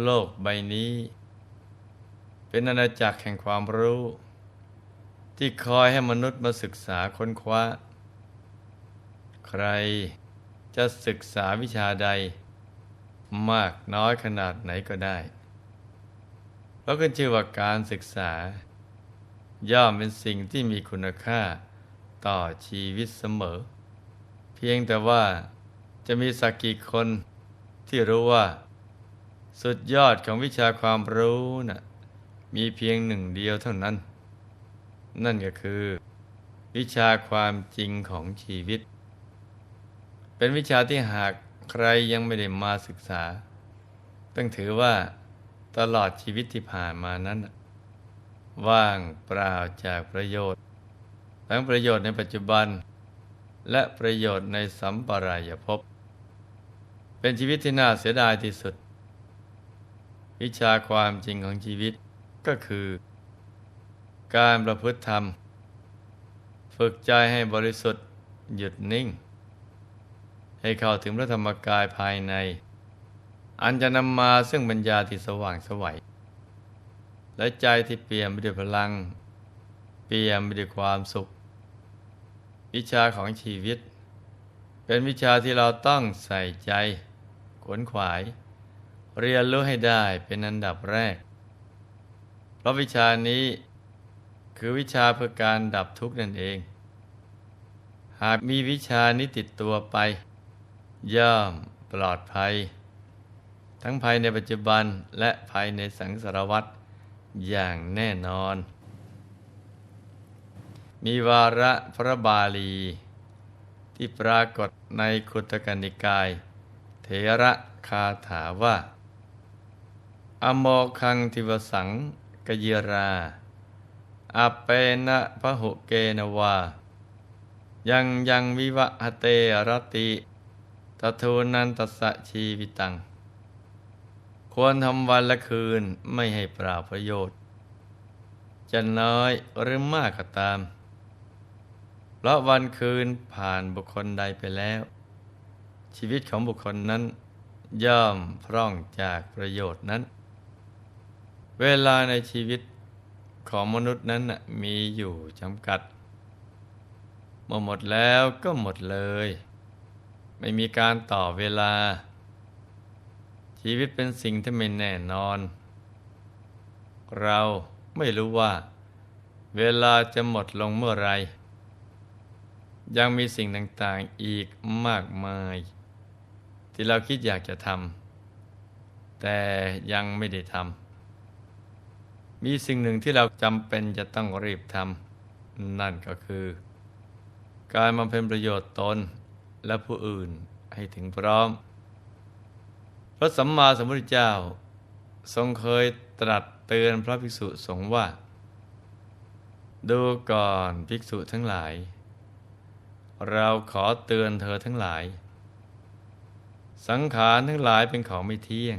โลกใบนี้ เป็นอาณาจักรแห่งความรู้ ที่คอยให้มนุษย์มาศึกษาค้นคว้า ใครจะศึกษาวิชาใด มากน้อยขนาดไหนก็ได้ เพราะขึ้นชื่อว่าการศึกษา ย่อมเป็นสิ่งที่มีคุณค่าต่อชีวิตเสมอ เพียงแต่ว่าจะมีสักกี่คนที่รู้ว่า สุดยอดของวิชาความรู้นะ่ะมีเพียงหนึ่งเดียวเท่านั้น นั่นก็คือ วิชาความจริงของชีวิต เป็นวิชาที่หากใครยังไม่ได้มาศึกษา ต้องถือว่าตลอดชีวิตที่ผ่านมานั้น ว่างเปล่าจากประโยชน์ ทั้งประโยชน์ในปัจจุบัน และประโยชน์ในสัมปรายภพเป็นชีวิตที่น่าเสียดายที่สุด วิชาความจริงของชีวิตก็คือ การประพฤติธรรม ฝึกใจให้บริสุทธิ์หยุดนิ่ง ให้เข้าถึงพระธรรมกายภายใน อันจะนำมาซึ่งปัญญาที่สว่างสวัยและใจที่เปลี่ยมไปด้วยพลัง เปลี่ยมไปด้วยความสุข วิชาของชีวิต เป็นวิชาที่เราต้องใส่ใจ ขวนขวาย เรียนรู้ให้ได้เป็นอันดับแรก เพราะวิชานี้คือวิชาเพื่อการดับทุกข์นั่นเอง หากมีวิชานี้ติดตัวไป ย่อมปลอดภัย ทั้งภายในปัจจุบันและภายในสังสารวัฏอย่างแน่นอน มีวาระพระบาลี ที่ปรากฏในคุตกนิกาย เถระคาถาว่า อโมคังทิวสังกยราอเปนะพหุเกนวา ยังยังวิวะหเตรติตทูนันตสะชีวิตัง ควรทำวันละคืนไม่ให้เปล่าประโยชน์ จะน้อยหรือมากก็ตาม เพราะวันคืนผ่านบุคคลใดไปแล้ว ชีวิตของบุคคลนั้นย่อมพร่องจากประโยชน์นั้น เวลาในชีวิตของมนุษย์นั้นมีอยู่จำกัดเมื่อหมดแล้วก็หมดเลย ไม่มีการต่อเวลา ชีวิตเป็นสิ่งที่ไม่แน่นอน เราไม่รู้ว่า เวลาจะหมดลงเมื่อไร ยังมีสิ่งต่างๆอีกมากมาย ที่เราคิดอยากจะทำแต่ยังไม่ได้ทำ มีสิ่งหนึ่งที่เราจำเป็นจะต้องรีบทำนั่นก็คือ การบำเพ็ญประโยชน์ตนและผู้อื่นให้ถึงพร้อม พระสัมมาสัมพุทธเจ้า ทรงเคยตรัสเตือนพระภิกษุสงฆ์ว่า ดูก่อนภิกษุทั้งหลาย เราขอเตือนเธอทั้งหลาย สังขารทั้งหลายเป็นของไม่เที่ยง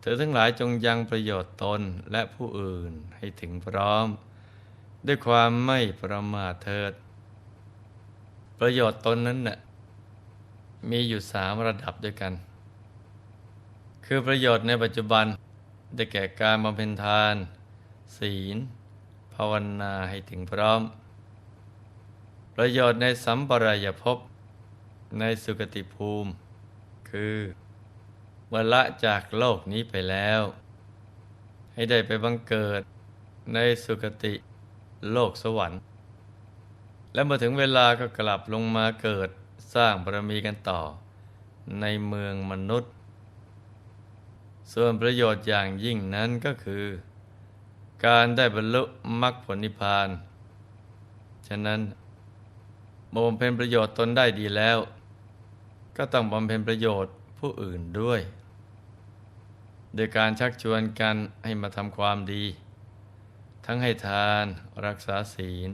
เธอทั้งหลายจงยังประโยชน์ตนและผู้อื่นให้ถึงพร้อม ด้วยความไม่ประมาทเถิด ประโยชน์ตนนั้นน่ะมีอยู่สามระดับด้วยกัน คือประโยชน์ในปัจจุบันได้แก่การบำเพ็ญทาน ศีล ภาวนาให้ถึงพร้อม ประโยชน์ในสัมปรายภพในสุคติภูมิ คือ มื่อละจากโลกนี้ไปแล้ว ให้ได้ไปบังเกิดในสุคติโลกสวรรค์ และเมื่อถึงเวลาก็กลับลงมาเกิดสร้างบารมีกันต่อ ในเมืองมนุษย์ ส่วนประโยชน์อย่างยิ่งนั้นก็คือ การได้บรรลุมรรคผลนิพพาน ฉะนั้นบำเพ็ญประโยชน์ตนได้ดีแล้ว ก็ต้องบำเพ็ญประโยชน์ ผู้อื่นด้วย โดยการชักชวนกันให้มาทำความดี ทั้งให้ทานรักษาศีล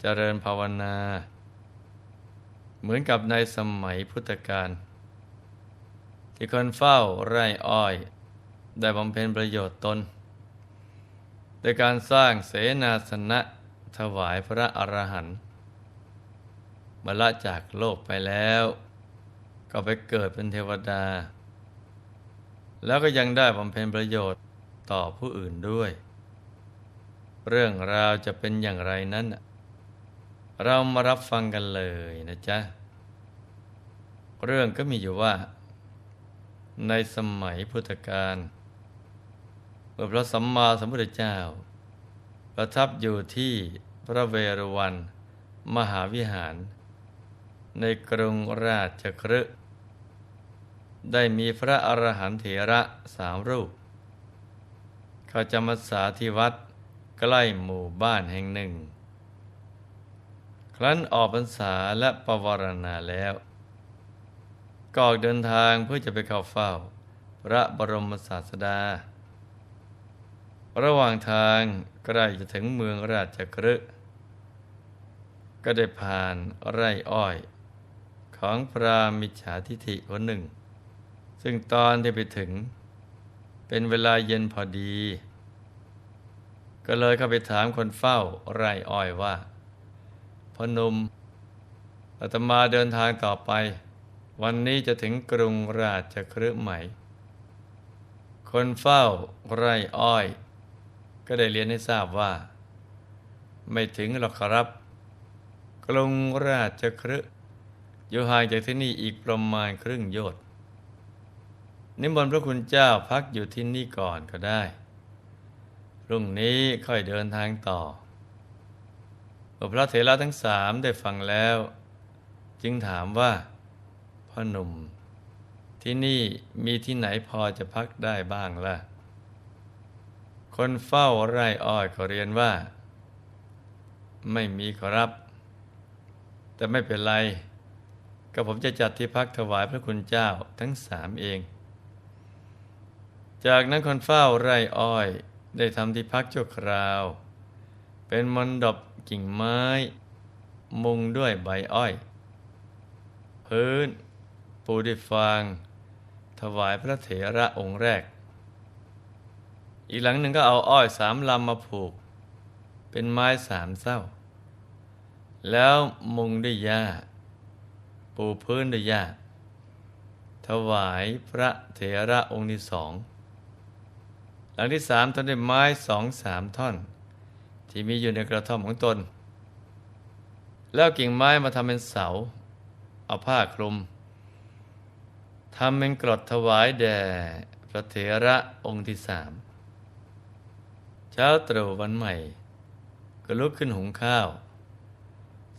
เจริญภาวนา เหมือนกับในสมัยพุทธกาลที่คนเฝ้าไร่อ้อย ได้บำเพ็ญประโยชน์ตน โดยการสร้างเสนาสนะถวายพระอรหันต์มาละจากโลกไปแล้ว ก็ไปเกิดเป็นเทวดา แล้วก็ยังได้บำเพ็ญประโยชน์ต่อผู้อื่นด้วย เรื่องราวจะเป็นอย่างไรนั้น เรามารับฟังกันเลยนะจ๊ะ เรื่องก็มีอยู่ว่า ในสมัยพุทธกาลเมื่อพระสัมมาสัมพุทธเจ้า ประทับอยู่ที่พระเวรุวัน มหาวิหาร ในกรุงราชคฤห์ ได้มีพระอรหันต์เถระสามรูป เขาจะมาสาที่วัดใกล้หมู่บ้านแห่งหนึ่ง ครั้นออกพรรษาและปวารณาแล้วก็ออกเดินทางเพื่อจะไปเข้าเฝ้า พระบรมศาสดา ระหว่างทางใกล้จะถึงเมืองราชกฤห์ก็ได้ผ่านไร่อ้อย ของพระมิจฉาทิฐิคนหนึ่ง ซึ่งตอนที่ไปถึง เป็นเวลาเย็นพอดี ก็เลยเข้าไปถามคนเฝ้าไร่อ้อยว่าพนมอาตมาเดินทางต่อไป วันนี้จะถึงกรุงราชคฤห์ไหม คนเฝ้าไร่อ้อย ก็ได้เรียนให้ทราบว่า ไม่ถึงหรอกครับ กรุงราชคฤห์อยู่ห่างจากที่นี่อีกประมาณครึ่งโยชน์ นิมนต์พระคุณเจ้าพักอยู่ที่นี่ก่อนก็ได้รุ่งนี้ค่อยเดินทางต่อเมื่อพระเถระทั้งสามได้ฟังแล้ว จึงถามว่า พ่อหนุ่ม ที่นี่มีที่ไหนพอจะพักได้บ้างล่ะ คนเฝ้าไร่อ้อยก็เรียนว่า ไม่มีขอรับ แต่ไม่เป็นไร ก็ผมจะจัดที่พักถวายพระคุณเจ้าทั้งสามเอง จากนั้นคนเฝ้าไร่อ้อยได้ทำที่พักชั่วคราว เป็นมนดบกิ่งไม้ มุงด้วยใบอ้อย พื้น ปูด้วยฟาง ถวายพระเถระองค์แรก อีกหลังหนึ่งก็เอาอ้อยสามลำมาผูก เป็นไม้สามเส้า แล้วมุงด้วยหญ้า ปูพื้นด้วยหญ้าถวายพระเถระองค์ที่สอง หลังที่สามทำด้วยไม้สองสามท่อน ที่มีอยู่ในกระท่อมของตน แล้วกิ่งไม้มาทำเป็นเสา เอาผ้าคลุมทำเป็นกรดถวายแด่พระเถระองค์ที่สามเช้าตรู่วันใหม่ ก็ลุกขึ้นหุงข้าว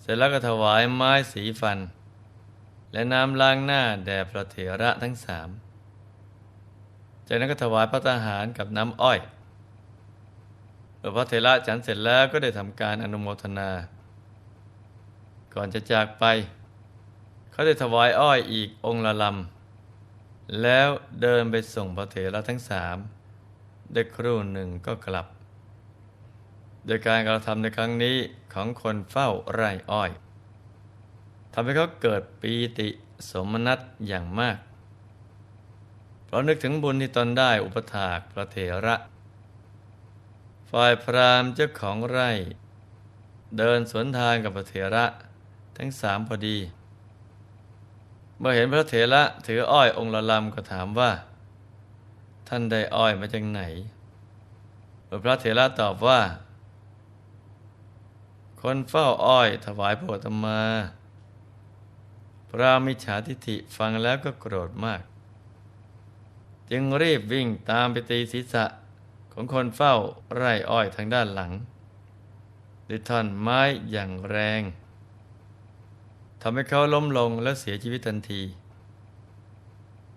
เสร็จแล้วก็ถวายไม้สีฟัน และน้ำล้างหน้าแด่พระเถระทั้งสาม จากนั้นก็ถวายพระทหารกับน้ำอ้อยเมื่อพระเถระฉันเสร็จแล้วก็ได้ทำการอนุโมทนา ก่อนจะจากไป เขาได้ถวายอ้อยอีกองค์ละลำแล้วเดินไปส่งพระเถระทั้งสามได้ครู่หนึ่งก็กลับ โดยการกระทำในครั้งนี้ของคนเฝ้าไร่อ้อยทำให้เขาเกิดปีติสมนัตอย่างมาก เพราะนึกถึงบุญที่ตนได้อุปถากพระเถระ ฝ่ายพรามเจ้าของไร่ เดินสวนทางกับพระเถระทั้งสามพอดี เมื่อเห็นพระเถระถืออ้อยองค์ละลำก็ถามว่า ท่านได้อ้อยมาจากไหนเมื่อพระเถระตอบว่า คนเฝ้าอ้อยถวายพระธรรมา พระมิจฉาทิฐิฟังแล้วก็โกรธมาก จึงรีบวิ่งตามไปตีศีรษะของคนเฝ้าไร่อ้อยทางด้านหลังด้วยท่อนไม้อย่างแรงทำให้เขาล้มลงและเสียชีวิตทันที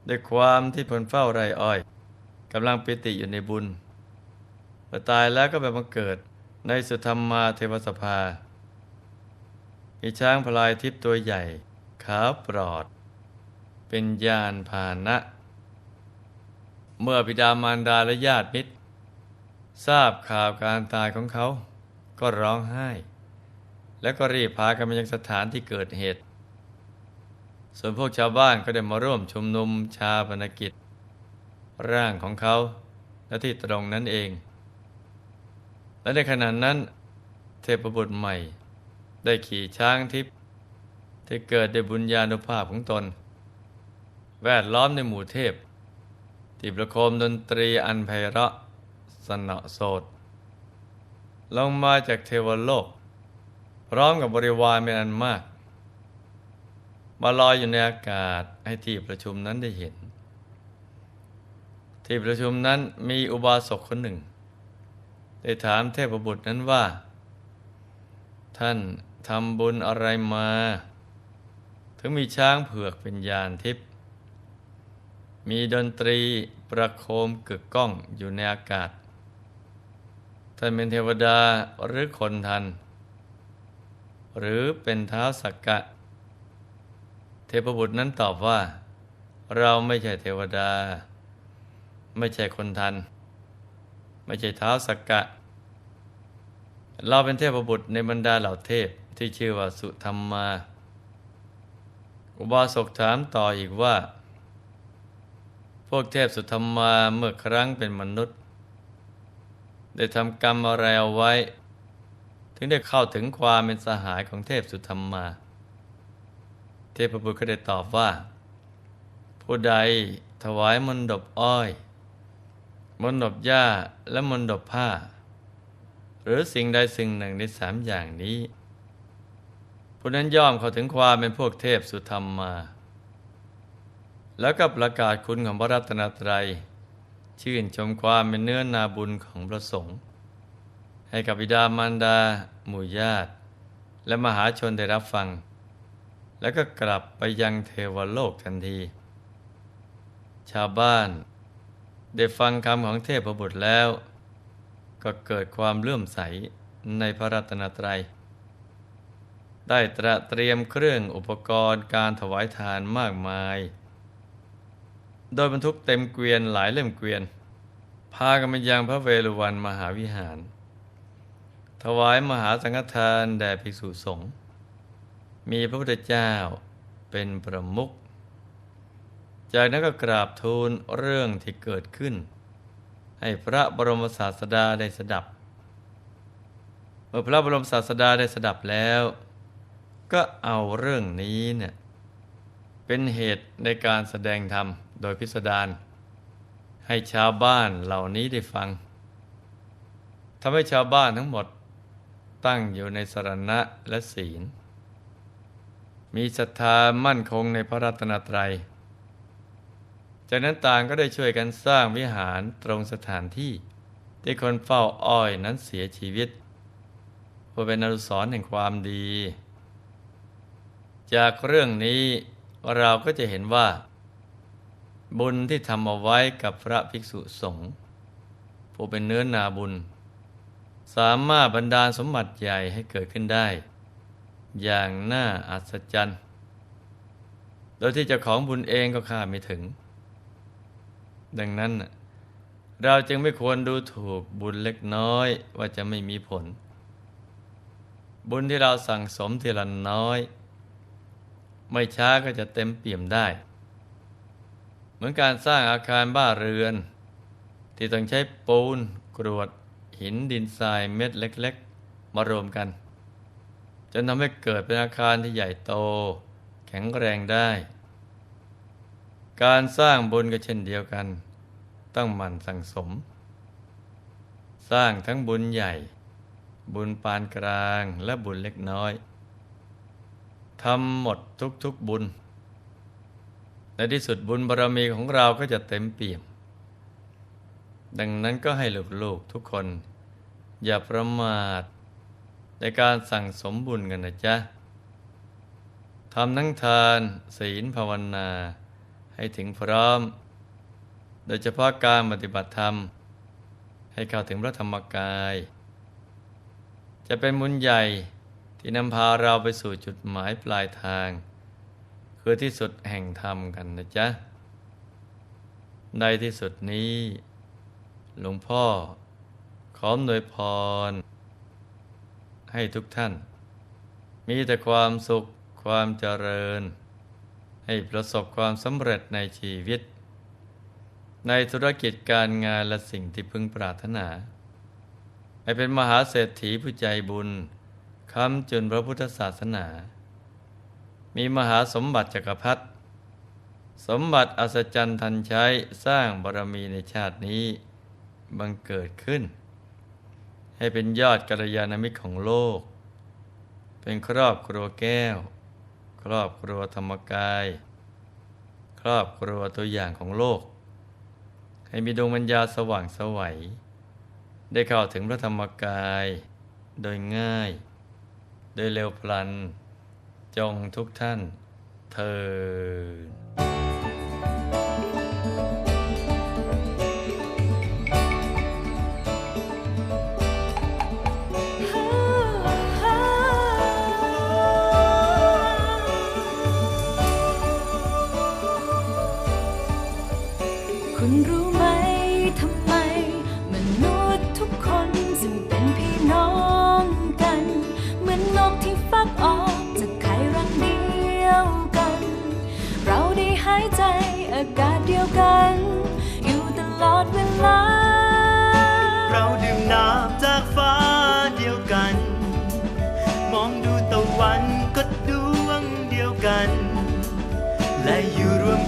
ด้วยความที่คนเฝ้าไร่อ้อยกำลังปิติอยู่ในบุญพอตายแล้วก็ไปบังเกิดในสุธรรมาเทวสภา มีช้างพลายทิพย์ตัวใหญ่ ขาวปลอด เป็นยานพาหนะ เมื่อพิดามารดาและญาติมิตร ทราบข่าวการตายของเขา ก็ร้องไห้ แล้วก็รีบพากันไปยังสถานที่เกิดเหตุ ส่วนพวกชาวบ้านก็ได้มาร่วมชุมนุมชาปนกิจ ร่างของเขาและที่ตรงนั้นเอง และในขณะนั้น เทพบุตรใหม่ ได้ขี่ช้างทิพย์ที่เกิดด้วยบุญญาณุภาพของตน แวดล้อมในหมู่เทพ ที่ประโคมดนตรีอันไพเราะสนอโสดลงมาจากเทวโลก พร้อมกับบริวารเป็นอันมาก มาลอยอยู่ในอากาศให้ที่ประชุมนั้นได้เห็น ที่ประชุมนั้นมีอุบาสกคนหนึ่ง ได้ถามเทพบุตรนั้นว่า ท่านทำบุญอะไรมา ถึงมีช้างเผือกเป็นยานทิพย์ มีดนตรีประโคมกึกก้องอยู่ในอากาศ ท่านเป็นเทวดาหรือคนทัน หรือเป็นเท้าสักกะ เทพบุตรนั้นตอบว่า เราไม่ใช่เทวดา ไม่ใช่คนทัน ไม่ใช่เท้าสักกะ เราเป็นเทพบุตรในบรรดาเหล่าเทพที่ชื่อว่าสุธรรมมา อุบาสกถามต่ออีกว่า พวกเทพสุธรรมาเมื่อครั้งเป็นมนุษย์ ได้ทำกรรมอะไรเอาไว้ ถึงได้เข้าถึงความเป็นสหายของเทพสุธรรมมา เทพบุตรก็ได้ตอบว่า ผู้ใดถวายมนดบอ้อย มนดบหญ้าและมนดบผ้า หรือสิ่งใดสิ่งหนึ่งในสามอย่างนี้ผู้นั้นย่อมเข้าถึงความเป็นพวกเทพสุธรรมมา แล้วก็ประกาศคุณของพระรัตนตรัย ชื่นชมความเป็นเนื้อนาบุญของพระสงฆ์ให้กับบิดามารดา หมู่ญาติ และมหาชนได้รับฟัง แล้วก็กลับไปยังเทวโลกทันที ชาวบ้านได้ฟังคำของเทพบุตรแล้ว ก็เกิดความเลื่อมใสในพระรัตนตรัย ได้ตระเตรียมเครื่องอุปกรณ์การถวายทานมากมาย โดยบรรทุกเต็มเกวียนหลายเล่มเกวียน พากันไปยังพระเวรุวันมหาวิหาร ถวายมหาสังฆทานแด่ภิกษุสงฆ์มีพระพุทธเจ้าเป็นประมุขจากนั้นก็กราบทูลเรื่องที่เกิดขึ้น ให้พระบรมศาสดาได้สดับ เมื่อพระบรมศาสดาได้สดับแล้ว ก็เอาเรื่องนี้เนี่ยเป็นเหตุในการแสดงธรรม โดยพิสดารให้ชาวบ้านเหล่านี้ได้ฟังทำให้ชาวบ้านทั้งหมดตั้งอยู่ในสรณะและศีล มีศรัทธามั่นคงในพระรัตนตรัย จากนั้นต่างก็ได้ช่วยกันสร้างวิหารตรงสถานที่ที่คนเฝ้าอ้อยนั้นเสียชีวิตเพื่อเป็นอนุสรณ์แห่งความดี จากเรื่องนี้เราก็จะเห็นว่า บุญที่ทำเอาไว้กับพระภิกษุสงฆ์ผู้เป็นเนื้อนาบุญ สามารถบรรดาลสมบัติใหญ่ให้เกิดขึ้นได้ อย่างน่าอัศจรรย์ โดยที่เจ้าของบุญเองก็คาดไม่ถึง ดังนั้น เราจึงไม่ควรดูถูกบุญเล็กน้อยว่าจะไม่มีผล บุญที่เราสั่งสมทีละน้อย ไม่ช้าก็จะเต็มเปี่ยมได้ เหมือนการสร้างอาคารบ้านเรือน ที่ต้องใช้ปูนกรวด หินดินทรายเม็ดเล็ก ๆ มารวมกัน จนทำให้เกิดเป็นอาคารที่ใหญ่โต แข็งแรงได้ การสร้างบุญก็เช่นเดียวกัน ต้องหมั่นสั่งสม สร้างทั้งบุญใหญ่ บุญปานกลางและบุญเล็กน้อยทำหมดทุกๆบุญ ในที่สุดบุญบารมีของเราก็จะเต็มเปี่ยม ดังนั้นก็ให้ลูกๆทุกคน อย่าประมาทในการสั่งสมบุญกันนะจ๊ะทำทั้งทานศีลภาวนาให้ถึงพร้อม โดยเฉพาะการปฏิบัติธรรม ให้เข้าถึงพระธรรมกาย จะเป็นบุญใหญ่ที่นำพาเราไปสู่จุดหมายปลายทาง คือที่สุดแห่งธรรมกันนะจ๊ะ ในที่สุดนี้ หลวงพ่อ ขอหน่วยพร ให้ทุกท่าน มีแต่ความสุขความเจริญ ให้ประสบความสำเร็จในชีวิต ในธุรกิจการงานและสิ่งที่พึงปรารถนา ให้เป็นมหาเศรษฐีผู้ใจบุญคำจุนพระพุทธศาสนา มีมหาสมบัติจักรพรรดิสมบัติอัศจรรย์ทันใช้สร้างบารมีในชาตินี้ บังเกิดขึ้น ให้เป็นยอดกัลยาณมิตรของโลก เป็นครอบครัวแก้ว ครอบครัวธรรมกาย ครอบครัวตัวอย่างของโลก ให้มีดวงปัญญาสว่างสวัย ได้เข้าถึงพระธรรมกาย โดยง่าย โดยเร็วพลัน จงทุกท่านเธอ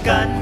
gun.